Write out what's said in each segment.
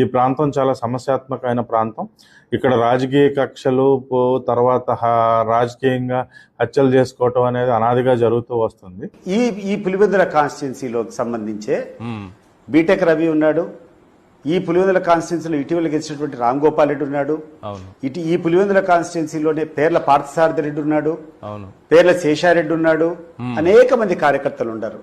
ఈ ప్రాంతం చాలా సమస్యాత్మకమైన ప్రాంతం. ఇక్కడ రాజకీయ కక్షలు తర్వాత రాజకీయంగా హత్యలు చేసుకోవటం అనేది అనాదిగా జరుగుతూ వస్తుంది. ఈ ఈ పులివెందుల కాన్స్టిట్యున్సీలో సంబంధించే బీటెక్ రవి ఉన్నాడు. ఈ పులివెందుల కాన్స్టిట్యున్సీలో ఇటీవల గెలిచినటువంటి రామ్ గోపాల్ రెడ్డి ఉన్నాడు. ఇటు ఈ పులివెందుల కాన్స్టిట్యున్సీలోనే పేర్ల పార్థసారథి రెడ్డి ఉన్నాడు. పేర్ల శేషారెడ్డి ఉన్నాడు. అనేక మంది కార్యకర్తలు ఉన్నారు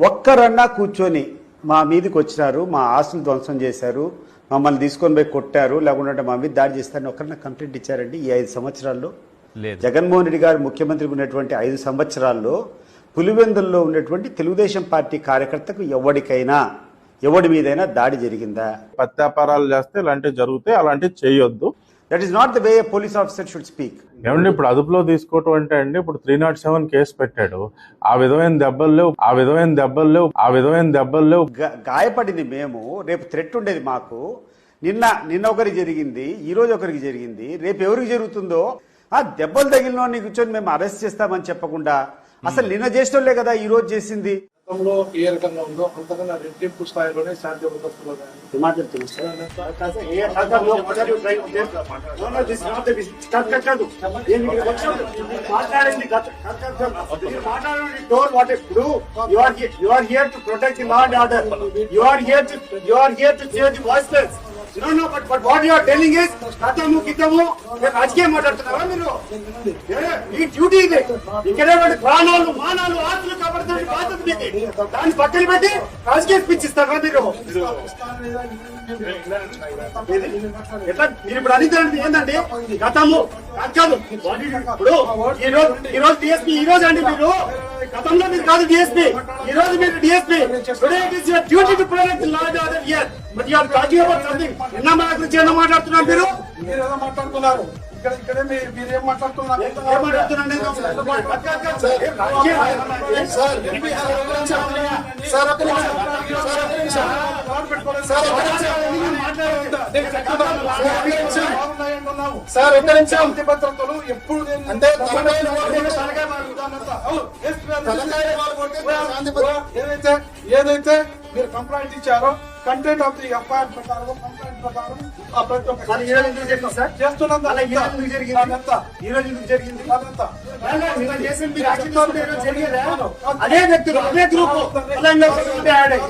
ఒక్కరన్నా కూర్చొని మా మీదకి వచ్చినారు మా ఆస్తులు ధ్వంసం చేశారు. మమ్మల్ని తీసుకొని పోయి కొట్టారు లేకుంటే మా మీద దాడి చేస్తారని ఒక్కరన్నా కంప్లైంట్ ఇచ్చారండి ఈ ఐదు సంవత్సరాల్లో. లేదు. జగన్మోహన్ రెడ్డి గారు ముఖ్యమంత్రిగా ఉన్నటువంటి ఐదు సంవత్సరాల్లో పులివెందుల్లో ఉన్నటువంటి తెలుగుదేశం పార్టీ కార్యకర్తకు ఎవరికైనా ఎవడి మీదైనా దాడి జరిగిందా? ప్రత్యాపారాలు చేస్తే ఇలాంటివి జరుగుతాయి అలాంటివి చేయొద్దు. That is not the way police officer should speak ఏమండి ఇప్పుడు అదుపులో తీసుకోవటం అంటే అండి ఇప్పుడు త్రీ నాట్ సెవెన్ కేసు పెట్టాడు. ఆ విధమైన దెబ్బలు లేవు ఆ విధమైన దెబ్బలు లేవు ఆ విధమైన దెబ్బలు లేవు. గాయపడింది మేము రేపు థ్రెట్ ఉండేది మాకు. నిన్న నిన్న ఒకరికి జరిగింది ఈ రోజు ఒకరికి జరిగింది రేపు ఎవరికి జరుగుతుందో ఆ దెబ్బలు తగిలిన నీకు కూర్చొని మేము అరెస్ట్ చేస్తామని చెప్పకుండా అసలు నిన్న చేసేటోళ్ళే కదా ఈ రోజు చేసింది. గతంలో ఏ రకంగా ఉందో అంతకన్నా రెట్టింపు స్థాయిలోనే శాంతి భద్రతలో కానీ You are here, you are here to protect the. You are here to, you are to change voiceless. No, but, what you are telling is, కథము గితము మీరు రాజకీయం మాట్లాడుతున్నారా మీరు ఏ, ఈ డ్యూటీ ఇది బాధ్యత మీది. దాన్ని పక్కన పెట్టి రాజకీయ స్పీచ్ ఇస్తారా మీరు. ఎట్లా? మీరు ఇప్పుడు అడిగితే ఏంటంటే గతము కాదు ఇప్పుడు ఈ రోజు ఈ రోజు డిఎస్పీ ఈ రోజు అండి మీరు. గతంలో మీరు కాదు డిఎస్పీ ఈ రోజు మీరు DSP today it is your duty to protect law and order here but you are talking about something నిన్న మా గురించి ఏమో మాట్లాడుతున్నారు మీరు? మీరు ఏదో మాట్లాడుతున్నారు. ఇక్కడ ఇక్కడే మీరు ఏం మాట్లాడుతున్నారు? ఏం మాట్లాడుతున్నారు? సార్ సార్ నిమిషం. సార్ నిమిషం. సార్ నిమిషం. సార్ నిమిషం. భద్రతలు ఎప్పుడు నేను- అంటే ఏదైతే ఏదైతే మీరు కంప్లైంట్ ఇచ్చారో కంటెంట్ ఆఫ్ ది ఎఫ్ఐఆర్ ప్రకారం కంప్లైంట్ ప్రకారం ఆ ప్రతి ఒక్క మరి ఈ రోజు ఎందుకు జరిగింది సార్? చేస్తున్నంత అలా ఈ రోజు ఎందుకు జరిగింది? అదంతా ఈ రోజు ఎందుకు జరిగింది? అదంతా? అదే వ్యక్తులు అదే గ్రూప్. యాడ్ అయ్యి